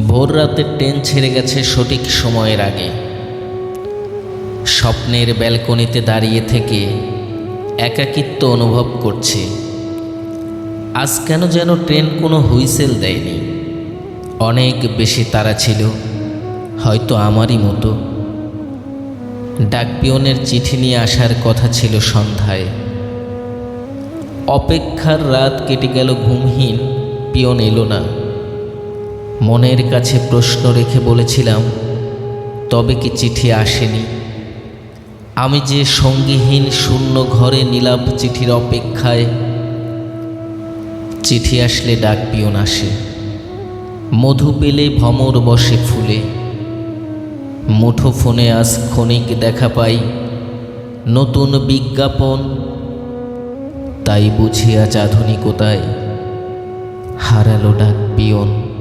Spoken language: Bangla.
ভোর রাতে ট্রেন ছেড়ে গেছে সঠিক সময়ের আগে। স্বপ্নের ব্যালকনিতে দাঁড়িয়ে থেকে একাকিত্ব অনুভব করছি। আজ কেন যেন ট্রেন কোনো হুইসেল দেয়নি। অনেক বেশি তারা ছিল, হয়তো আমারই মতো। ডাকপিয়নের চিঠি নিয়ে আসার কথা ছিল সন্ধ্যায়। অপেক্ষার রাত কেটে গেল, ঘুমহীন পিয়ন এলো না। মনের কাছে প্রশ্ন রেখে বলেছিলাম, তবে কি চিঠি আসেনি? আমি যে সঙ্গীহীন শূন্য ঘরে নিলাম চিঠির অপেক্ষায়, চিঠি আসলে ডাক পিয়ন আসে। মধু পেলে ভমর বসে ফুলে। মুঠো ফোনে আজ ক্ষণিক দেখা পাই, নতুন বিজ্ঞাপন। তাই বুঝি আজ আধুনিকতায় হারালো ডাক পিয়ন।